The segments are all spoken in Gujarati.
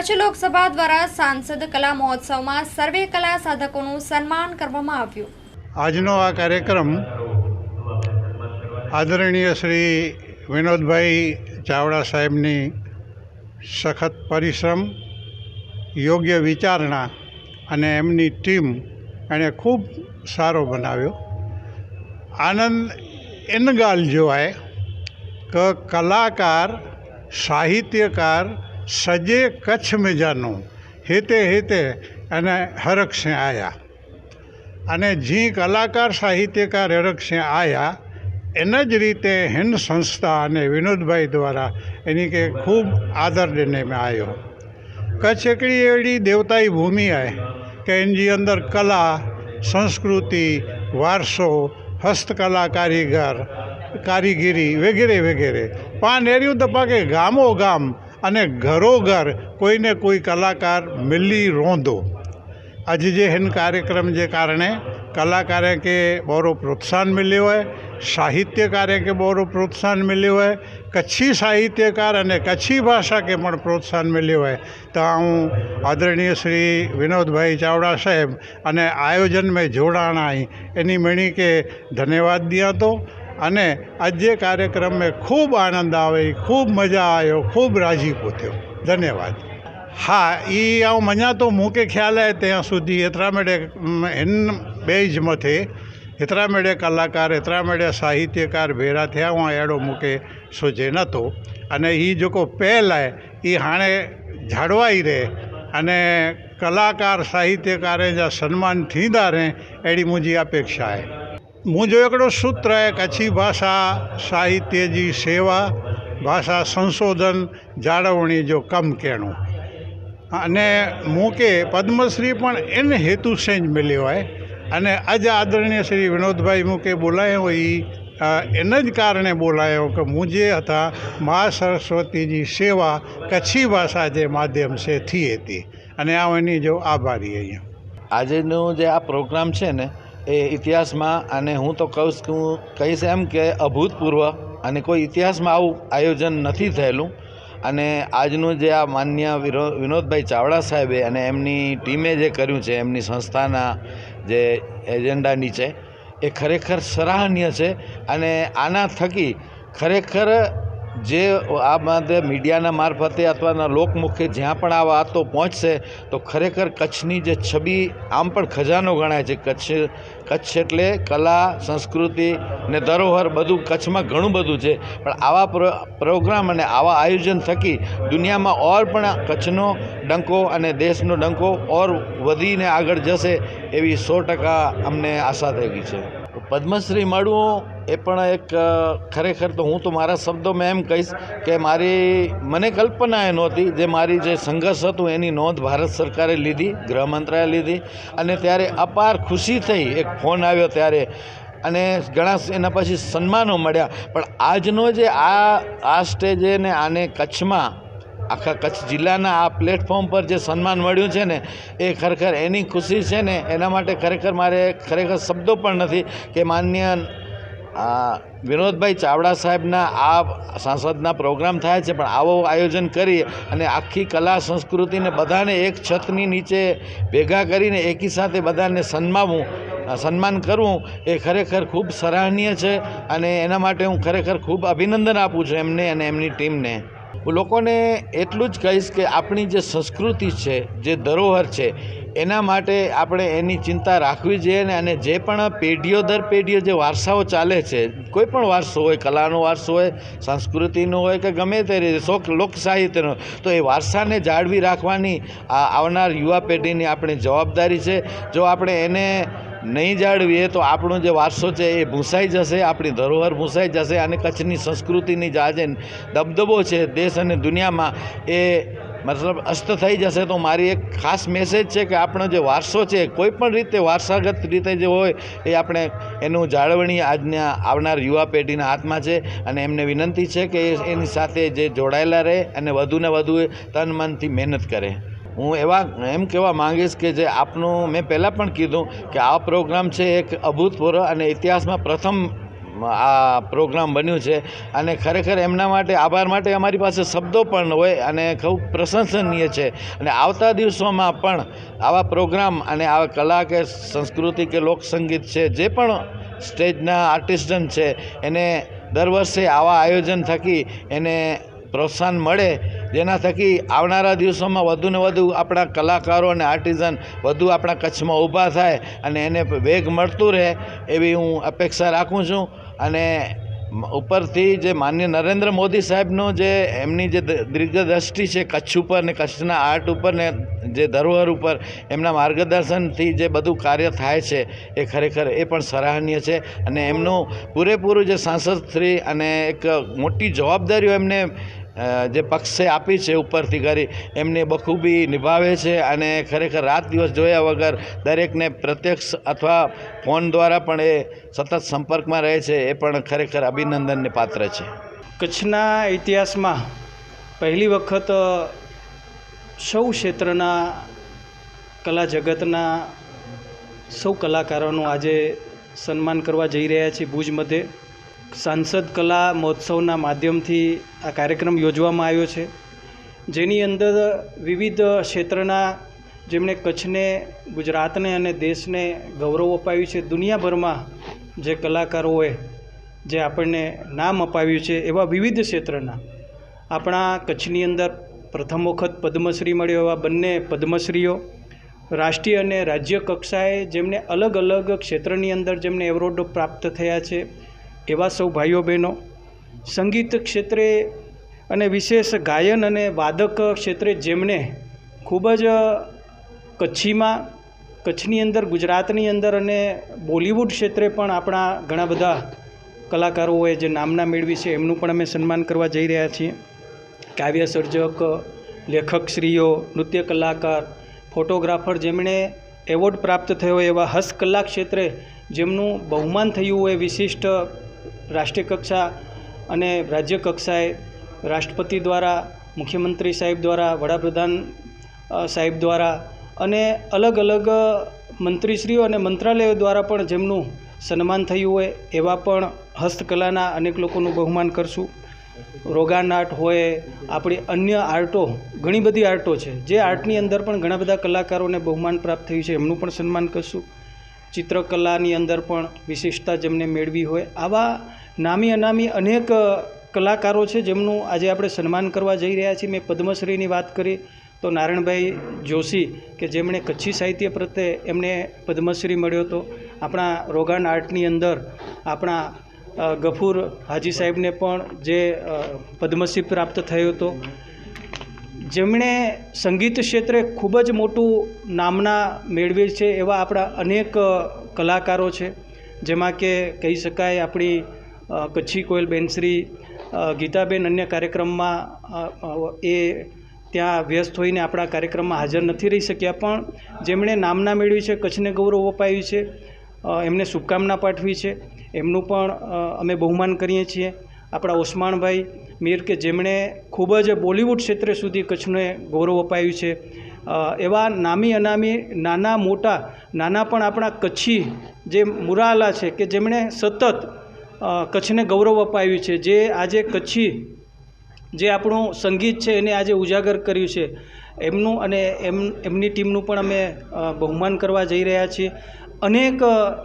કચ્છ લોકસભા દ્વારા સાંસદ કલા મહોત્સવમાં સર્વે કલા સાધકોનું સન્માન કરવામાં આવ્યું. આજનો આ કાર્યક્રમ આદરણીય શ્રી વિનોદભાઈ ચાવડા સાહેબની સખત પરિશ્રમ, યોગ્ય વિચારણા અને એમની ટીમ એણે ખૂબ સારો બનાવ્યો. આનંદ એન ગાલ જોવાય કે કલાકાર, સાહિત્યકાર સજે કચ્છ મેજાનું હેતે હેતે અને હરખસિંહ આયા. અને જી કલાકાર સાહિત્યકાર હરખસિંહ આયા, એના જ રીતે હિન્દ સંસ્થા અને વિનોદભાઈ દ્વારા એની કે ખૂબ આદર લઈને મેં આવ્યો કચ્છ એકડી એવી દેવતાઈ ભૂમિ આય કે એની અંદર કલા, સંસ્કૃતિ, વારસો, હસ્તકલા, કારીગર, કારીગીરી વગેરે વગેરે. પણ એર્યું તો પાકે ગામો ગામ અને ઘરો ઘર કોઈને કોઈ કલાકાર મિલી રોંદો આજે જે हिन कार्यक्रम जे कारणे कलाकारें खे ॿोरो प्रोत्साहन मिलियो आहे साहित्यकारे खे ॿोरो प्रोत्साहन मिलियो आहे कच्छी साहित्यकार અને કચ્છી ભાષા કે પણ પ્રોત્સાહન મળ્યું હોય તો હું આદરણીય શ્રી વિનોદભાઈ ચાવડા સાહેબ અને આયોજન મેં જોડાણા અહીં એની મણી કે ધન્યવાદ દિયા તો અને આજે કાર્યક્રમે ખૂબ આનંદ આવે, ખૂબ મજા આવ્યો ખૂબ રાજીપો થયો ધન્યવાદ. હા એ આવ મજા તો મૂકે ખ્યાલ આવે ત્યાં સુધી એતરા મેળે એન બેજ મથે એતરા મેળે કલાકાર એતરા મેળે સાહિત્યકાર ભેરા થયા, હું એડો મૂકે સોજે નહોતો અને એ જોકો પહેલાં એ હાણે જાળવાઈ રહે. અને કલાકાર, સાહિત્યકાર जा સન્માન थींदा रहे अहिड़ी मुंहिंजी अपेक्षा आहे મુજો એકડો સૂત્ર એ કચ્છી ભાષા સાહિત્યજી સેવા, ભાષા સંશોધન જાળવણી જો કમ કેણું. અને મૂકે પદ્મશ્રી પણ એને હેતુ સેજ મળ્યો હોય. અને આજ આદરણીય શ્રી વિનોદભાઈ મૂકે બોલાયો એ એના જ કારણે બોલાયો કે હું જે હતા મા સરસ્વતીજી સેવા કચ્છી ભાષા જે માધ્યમ છે થી હતી. અને આ એની જો આભારી અહીંયા. આજનો જે આ પ્રોગ્રામ છે ને એ ઇતિહાસમાં, અને હું તો કહું કે હું કહીશ એમ કે અભૂતપૂર્વ, અને કોઈ ઇતિહાસમાં આવું આયોજન નથી થયેલું. અને આજનું જે આ માન્ય વિનોદભાઈ ચાવડા સાહેબે અને એમની ટીમે જે કર્યું છે, એમની સંસ્થાના જે એજન્ડા નીચે, એ ખરેખર સરાહનીય છે. અને આના થકી ખરેખર જે આ માટે મીડિયાના મારફતે અથવા લોકમુખે જ્યાં પણ આ વાતો પહોંચશે, તો ખરેખર કચ્છની જે છબી, આમ પણ ખજાનો ગણાય છે. કચ્છ કચ્છ એટલે કલા, સંસ્કૃતિ ને ધરોહર બધું કચ્છમાં ઘણું બધું છે. પણ આવા પ્રો, પ્રોગ્રામ અને આવા આયોજન થકી દુનિયામાં ઓર પણ કચ્છનો ડંકો અને દેશનો ડંકો ઓર વધીને આગળ જશે એવી સો ટકા અમને આશા થઈ ગઈ છે. પદ્મશ્રી મળવું એ પણ એક ખરેખર તો હું તો મારા શબ્દોમાં એમ કહીશ કે મારી, મને કલ્પના એ નહોતી જે મારી જે સંઘર્ષ હતું એની નોંધ ભારત સરકારે લીધી, ગૃહ મંત્રાલયે લીધી અને ત્યારે અપાર ખુશી થઈ એક ફોન આવ્યો ત્યારે અને ઘણા એના પછી સન્માનો મળ્યા. પણ આજનો જે આ આ સ્ટેજે ને આને કચ્છમાં આખા કચ્છ જિલ્લાના આ પ્લેટફોર્મ પર જે સન્માન મળ્યું છે ને, એ ખરેખર એની ખુશી છે ને, એના માટે ખરેખર મારે ખરેખર શબ્દો પણ નથી કે માન્ય વિનોદભાઈ ચાવડા સાહેબના આ સાંસદના પ્રોગ્રામ થાય છે, પણ આવો આયોજન કરી અને આખી કલા સંસ્કૃતિને બધાને એક છતની નીચે ભેગા કરીને એકી સાથે બધાને સન્માવું, સન્માન કરવું, એ ખરેખર ખૂબ સરાહનીય છે અને એના માટે હું ખરેખર ખૂબ અભિનંદન આપું છું એમને અને એમની ટીમને. હું લોકોને એટલું જ કહીશ કે આપણી જે સંસ્કૃતિ છે, જે ધરોહર છે, એના માટે આપણે એની ચિંતા રાખવી જોઈએ અને જે પણ પેઢીઓ દર પેઢીઓ જે વારસાઓ ચાલે છે, કોઈ પણ વારસો હોય, કલાનો વારસો હોય, સંસ્કૃતિનો હોય કે ગમે તે રીતે શોખ લોક સાહિત્યનો, તો એ વારસાને જાળવી રાખવાની આ આવનાર યુવા પેઢીની આપણી જવાબદારી છે. જો આપણે એને નહીં જાળવીએ તો આપણો જે વારસો છે એ ભૂંસાઈ જશે, આપણી ધરોહર ભૂંસાઈ જશે અને કચ્છની સંસ્કૃતિની આજે દબદબો છે દેશ અને દુનિયામાં એ મતલબ અસ્ત થઈ જશે. તો મારી એક ખાસ મેસેજ છે કે આપણો જે વારસો છે, કોઈ પણ રીતે વારસાગત રીતે જે હોય એ આપણે એનું જાળવણી આજના આવનાર યુવા પેઢીના હાથમાં છે અને એમને વિનંતી છે કે એની સાથે જે જોડાયેલા રહે અને વધુને વધુ તન મનથી મહેનત કરે. હું એવા એમ કહેવા માંગીશ કે જે આપનું મેં પહેલાં પણ કીધું કે આ પ્રોગ્રામ છે એક અભૂતપૂર્વ અને ઇતિહાસમાં પ્રથમ આ પ્રોગ્રામ બન્યું છે અને ખરેખર એમના માટે આભાર માટે અમારી પાસે શબ્દો પણ હોય અને ખૂબ પ્રશંસનીય છે. અને આવતા દિવસોમાં પણ આવા પ્રોગ્રામ અને આવા કલા કે સંસ્કૃતિ કે લોકસંગીત છે, જે પણ સ્ટેજના આર્ટિસ્ટન છે, એને દર વર્ષે આવા આયોજન થકી એને પ્રોત્સાહન મળે જેના થકી આવનારા દિવસોમાં વધુને વધુ આપણા કલાકારો અને આર્ટિઝન વધુ આપણા કચ્છમાં ઊભા થાય અને એને વેગ મળતું રહે એવી હું અપેક્ષા રાખું છું. અને ઉપરથી જે માન્ય નરેન્દ્ર મોદી સાહેબનો જે એમની જે દીર્ઘદ્રષ્ટિ છે કચ્છ ઉપર ને કચ્છના આર્ટ ઉપર ને જે ધરોહર ઉપર એમના માર્ગદર્શનથી જે બધું કાર્ય થાય છે એ ખરેખર એ પણ સરાહનીય છે. અને એમનું પૂરેપૂરું જે સાંસદ શ્રી અને એક મોટી જવાબદારીઓ એમને જે પક્ષે આપી છે ઉપરથી કરી, એમને બખૂબી નિભાવે છે અને ખરેખર રાત દિવસ જોયા વગર દરેકને પ્રત્યક્ષ અથવા ફોન દ્વારા પણ એ સતત સંપર્કમાં રહે છે, એ પણ ખરેખર અભિનંદનને પાત્ર છે. કચ્છના ઇતિહાસમાં પહેલી વખત સૌ ક્ષેત્રના કલા જગતના સૌ કલાકારોનું આજે સન્માન કરવા જઈ રહ્યા છીએ ભુજ મધ્યે. સાંસદ કલા મહોત્સવના માધ્યમથી આ કાર્યક્રમ યોજવામાં આવ્યો છે. જેની અંદર વિવિધ ક્ષેત્રના જેમણે કચ્છને, ગુજરાતને અને દેશને ગૌરવ અપાવ્યું છે. દુનિયાભરમાં જે કલાકારોએ જે આપણને નામ અપાવ્યું છે એવા વિવિધ ક્ષેત્રના. આપણા કચ્છની અંદર પ્રથમ વખત પદ્મશ્રી મળ્યો એવા બંને પદ્મશ્રીઓ. રાષ્ટ્રીય અને રાજ્ય કક્ષાએ જેમને અલગ અલગ ક્ષેત્રની અંદર જેમને એવોર્ડો પ્રાપ્ત થયા છે. એવા સૌ ભાઈઓ બહેનો, સંગીત ક્ષેત્રે અને વિશેષ ગાયન અને વાદક ક્ષેત્રે જેમણે ખૂબ જ કચ્છીમાં, કચ્છની અંદર, ગુજરાતની અંદર અને બોલિવૂડ ક્ષેત્રે પણ આપણા ઘણા બધા કલાકારોએ જે નામના મેળવી છે, એમનું પણ અમે સન્માન કરવા જઈ રહ્યા છીએ. કાવ્ય સર્જક લેખકશ્રીઓ નૃત્ય કલાકાર, ફોટોગ્રાફર જેમણે એવોર્ડ પ્રાપ્ત થયો એવા હસ્તકલા ક્ષેત્રે જેમનું બહુમાન થયું એ વિશિષ્ટ રાષ્ટ્રીય કક્ષા અને રાજ્ય કક્ષાએ રાષ્ટ્રપતિ દ્વારા, મુખ્યમંત્રી સાહેબ દ્વારા, વડાપ્રધાન સાહેબ દ્વારા અને અલગ અલગ મંત્રીશ્રીઓ અને મંત્રાલયો દ્વારા પણ જેમનું સન્માન થયું હોય એવા પણ હસ્તકલાના અનેક લોકોનું બહુમાન કરશું. રોગાન આર્ટ હોય, આપણી અન્ય આર્ટો, ઘણી બધી આર્ટો છે. જે આર્ટની અંદર પણ ઘણા બધા કલાકારોને બહુમાન પ્રાપ્ત થયું છે, એમનું પણ સન્માન કરશું. ચિત્રકલાની અંદર પણ વિશિષ્ટતા જેમને મેળવી હોય, આવા નામી અનામી અનેક કલાકારો છે જેમનું આજે આપણે સન્માન કરવા જઈ રહ્યા છીએ. મેં પદ્મશ્રીની વાત કરી તો નારાયણભાઈ જોશી કે જેમણે કચ્છી સાહિત્ય પ્રત્યે એમને પદ્મશ્રી મળ્યો હતો. આપણા રોગાન આર્ટની અંદર આપણા ગફૂર હાજી સાહેબને પણ જે પદ્મશ્રી પ્રાપ્ત થયો હતો. જેમણે સંગીત ક્ષેત્રે ખૂબ જ મોટું નામના મેળવે છે એવા આપણા અનેક કલાકારો છે. જેમાં કે કહી શકાય આપણી કચ્છી કોયલ બેનશ્રી ગીતાબેન અન્ય કાર્યક્રમમાં એ ત્યાં વ્યસ્ત હોઈને આપણા કાર્યક્રમમાં હાજર નથી રહી શક્યા. પણ જેમણે નામના મેળવી છે, કચ્છને ગૌરવ અપાયું છે એમને શુભકામના પાઠવી છે. એમનું પણ અમે બહુમાન કરીએ છીએ. આપણા ઓસમાણભાઈ મીર કે જેમણે ખૂબ જ બોલિવૂડ ક્ષેત્રે સુધી કચ્છને ગૌરવ અપાવ્યું છે. એવા નામી અનામી નાના મોટા નાના પણ આપણા કચ્છી જે મુરાલા છે કે જેમણે સતત કચ્છને ગૌરવ અપાવ્યું છે. જે આજે કચ્છી જે આપણું સંગીત છે એને આજે ઉજાગર કર્યું છે. એમનું અને એમ, એમની ટીમનું પણ અમે બહુમાન કરવા જઈ રહ્યા છીએ. અનેક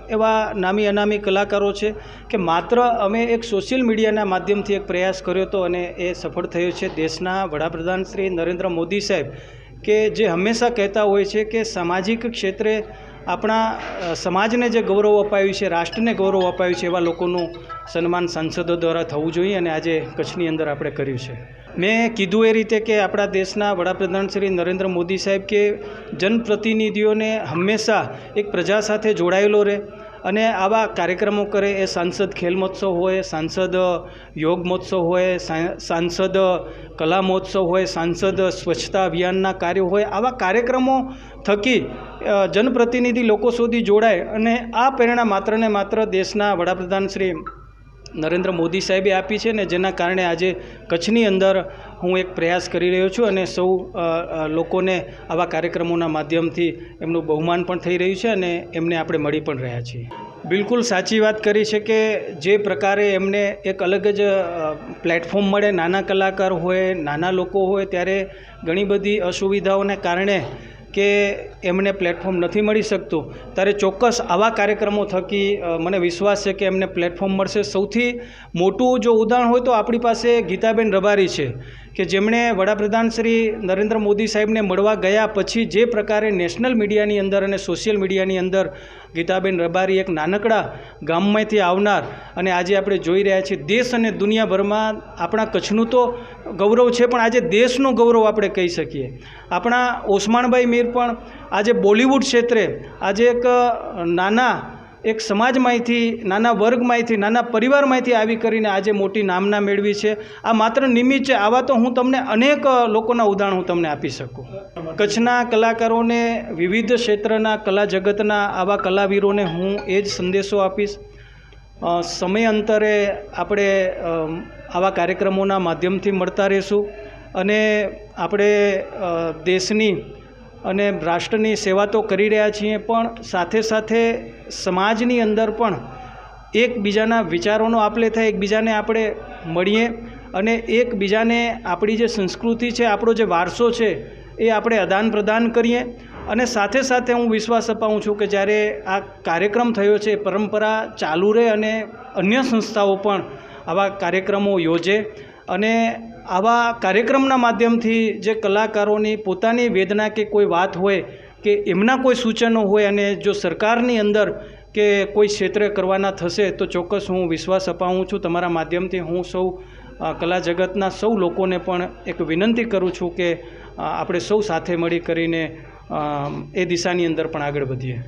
એવા નામી અનામી કલાકારો છે કે માત્ર અમે એક સોશિયલ મીડિયાના માધ્યમથી એક પ્રયાસ કર્યો હતો અને એ સફળ થયો છે. દેશના વડાપ્રધાન શ્રી નરેન્દ્ર મોદી સાહેબ કે જે હંમેશા કહેતા હોય છે કે સામાજિક ક્ષેત્રે આપણા સમાજને જે ગૌરવ અપાયું છે, રાષ્ટ્રને ગૌરવ અપાયું છે એવા લોકોનું સન્માન સાંસદો દ્વારા થવું જોઈએ અને આજે કચ્છની અંદર આપણે કર્યું છે. મેં કીધું એ રીતે કે આપણા દેશના વડાપ્રધાન શ્રી નરેન્દ્ર મોદી સાહેબ કે જનપ્રતિનિધિઓને હંમેશા એક પ્રજા સાથે જોડાયેલો રહે અને આવા કાર્યક્રમો કરે. એ સાંસદ ખેલ મહોત્સવ હોય, સાંસદ યોગ મહોત્સવ હોય સાંસદ કલા મહોત્સવ હોય, સાંસદ સ્વચ્છતા અભિયાનના કાર્યો હોય, આવા કાર્યક્રમો થકી જનપ્રતિનિધિ લોકો સુધી જોડાય અને આ પ્રેરણા માત્ર ને માત્ર દેશના વડાપ્રધાન શ્રી નરેન્દ્ર મોદી સાહેબે આપી છે ને જેના કારણે આજે કચ્છની અંદર હું એક પ્રયાસ કરી રહ્યો છું અને સૌ લોકોને આવા કાર્યક્રમોના માધ્યમથી એમનું બહુમાન પણ થઈ રહ્યું છે અને એમને આપણે મળી પણ રહ્યા છીએ. બિલકુલ સાચી વાત કરી છે કે જે પ્રકારે એમને એક અલગ જ પ્લેટફોર્મ મળે, નાના કલાકાર હોય, નાના લોકો હોય, ત્યારે ઘણી બધી અસુવિધાઓને કારણે કે એમને પ્લેટફોર્મ નથી મળી શકતું, ત્યારે ચોક્કસ આવા કાર્યક્રમો થકી મને વિશ્વાસ છે કે એમને પ્લેટફોર્મ મળશે. સૌથી મોટું જો ઉદાહરણ હોય તો આપણી પાસે ગીતાબેન રબારી છે, કે જેમણે વડાપ્રધાન શ્રી નરેન્દ્ર મોદી સાહેબને મળવા ગયા પછી જે પ્રકારે નેશનલ મીડિયાની અંદર અને સોશિયલ મીડિયાની અંદર ગીતાબેન રબારી એક નાનકડા ગામમાંથી આવનાર અને આજે આપણે જોઈ રહ્યા છીએ દેશ અને દુનિયાભરમાં આપણા કચ્છનું તો ગૌરવ છે, પણ આજે દેશનું ગૌરવ આપણે કહી શકીએ. આપણા ઓસમાણભાઈ મીર પણ આજે બોલિવૂડ ક્ષેત્રે આજે એક નાના એક સમાજમાંથી, નાના વર્ગમાંથી, નાના પરિવારમાંથી આવી કરીને આજે મોટી નામના મેળવી છે. આ માત્ર નિમિત્ત છે, આવા તો હું તમને અનેક લોકોના ઉદાહરણ હું તમને આપી શકું. કચ્છના કલાકારોને, વિવિધ ક્ષેત્રના કલા જગતના આવા કલાવીરોને હું એ જ સંદેશો આપીશ. સમય અંતરે આપણે આવા કાર્યક્રમોના માધ્યમથી મળતા રહીશું. અને આપણે દેશની અને રાષ્ટ્રની સેવા તો કરી રહ્યા છીએ, પણ સાથે સાથે સમાજની અંદર પણ એકબીજાના વિચારોનો આપ લે થાય, એકબીજાને આપણે મળીએ અને એકબીજાને આપણી જે સંસ્કૃતિ છે, આપણો જે વારસો છે, એ આપણે આદાન પ્રદાન કરીએ. અને સાથે સાથે હું વિશ્વાસ અપાવું છું કે જ્યારે આ કાર્યક્રમ થયો છે, પરંપરા ચાલુ રહે અને અન્ય સંસ્થાઓ પણ આવા કાર્યક્રમો યોજે. અને આવા કાર્યક્રમના માધ્યમથી જે કલાકારોની પોતાની વેદના કે કોઈ વાત હોય કે એમના કોઈ સૂચનો હોય અને જો સરકારની અંદર કે કોઈ ક્ષેત્રે કરવાના થશે તો ચોક્કસ હું વિશ્વાસ અપાવું છું. તમારા માધ્યમથી હું સૌ કલા જગતના સૌ લોકોને પણ એક વિનંતી કરું છું કે આપણે સૌ સાથે મળી કરીને એ દિશાની અંદર પણ આગળ વધીએ.